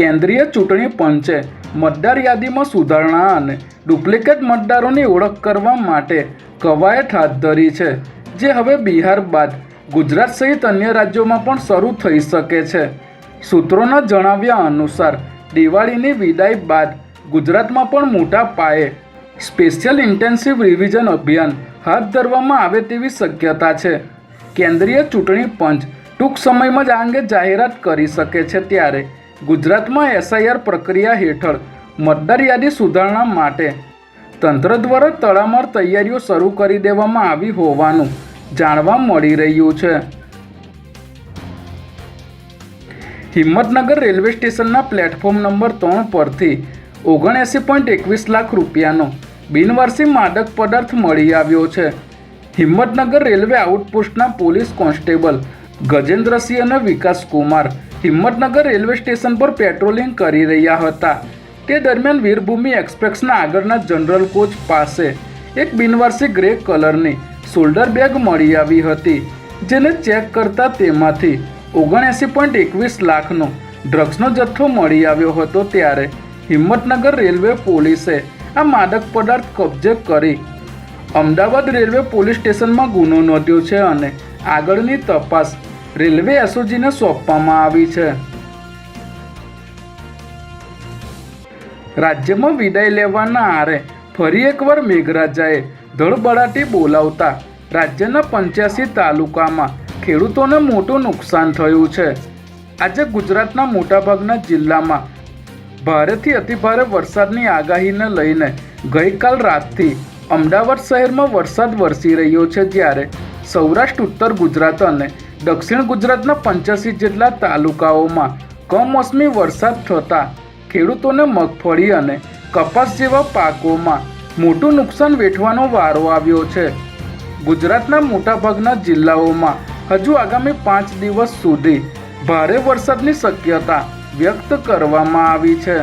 કેન્દ્રીય ચૂંટણી પંચે મતદાર યાદીમાં સુધારણા અને ડુપ્લિકેટ મતદારોની ઓળખ કરવા માટે કવાયત હાથ ધરી છે, જે હવે બિહાર બાદ ગુજરાત સહિત અન્ય રાજ્યોમાં પણ શરૂ થઈ શકે છે. સૂત્રોના જણાવ્યા અનુસાર, દિવાળીની વિદાય બાદ ગુજરાતમાં પણ મોટા પાયે સ્પેશિયલ ઇન્ટેન્સિવ રિવિઝન અભિયાન હાથ ધરવામાં આવે તેવી શક્યતા છે. કેન્દ્રીય ચૂંટણી પંચ ટૂંક સમયમાં જ આ અંગે જાહેરાત કરી શકે છે ત્યારે ગુજરાતમાં એસઆઈઆર પ્રક્રિયા હેઠળ મતદાર યાદી સુધારણા માટે તંત્ર દ્વારા તડામાર તૈયારીઓ શરૂ કરી દેવામાં આવી હોવાનું જાણવા મળી રહ્યું છે. હિંમતનગર રેલવે સ્ટેશનના પ્લેટફોર્મ નંબર ત્રણ પરથી ઓગણએંસી પોઈન્ટ એકવીસ લાખ રૂપિયાનો બિનવારસી માદક પદાર્થ મળી આવ્યો છે. હિંમતનગર રેલવે આઉટપોસ્ટના પોલીસ કોન્સ્ટેબલ ગજેન્દ્રસિંહ અને વિકાસ કુમાર હિંમતનગર રેલવે સ્ટેશન પર પેટ્રોલિંગ કરી રહ્યા હતા. તે દરમિયાન વીરભૂમિ એક્સપ્રેસના આગળના જનરલ કોચ પાસે એક બિનવારસી ગ્રે કલરની શોલ્ડર બેગ મળી આવી હતી, જેને ચેક કરતા તેમાંથી ઓગણએંસી પોઈન્ટ એકવીસ લાખનો ડ્રગ્સનો જથ્થો મળી આવ્યો હતો ત્યારે હિંમતનગર રેલવે પોલીસે આ માદક પદાર્થ કબજે કરી અમદાવાદ રેલવે પોલીસ સ્ટેશનમાં ગુનો નોંધ્યો છે અને આગળની તપાસ રેલવે એસઓજીને સોંપવામાં આવી છે. રાજ્યમાં વિદાય લેવાના આરે ફરી એકવાર મેઘરાજાએ ધડબડાટી બોલાવતા રાજ્યના પંચ્યાસી તાલુકામાં ખેડૂતોને મોટું નુકસાન થયું છે. આજે ગુજરાતના મોટાભાગના જિલ્લામાં ભારેથી અતિભારે વરસાદની આગાહીને લઈને ગઈકાલ રાતથી અમદાવાદ શહેરમાં વરસાદ વરસી રહ્યો છે જ્યારે સૌરાષ્ટ્ર, ઉત્તર ગુજરાત અને દક્ષિણ ગુજરાતના પંચ્યાસી જેટલા તાલુકાઓમાં કમોસમી વરસાદ થતાં ખેડૂતોને મગફળી અને કપાસ જેવા પાકોમાં મોટું નુકસાન વેઠવાનો વારો આવ્યો છે. ગુજરાતના મોટાભાગના જિલ્લાઓમાં હજુ આગામી પાંચ દિવસ સુધી ભારે વરસાદની શક્યતા વ્યક્ત કરવામાં આવી છે.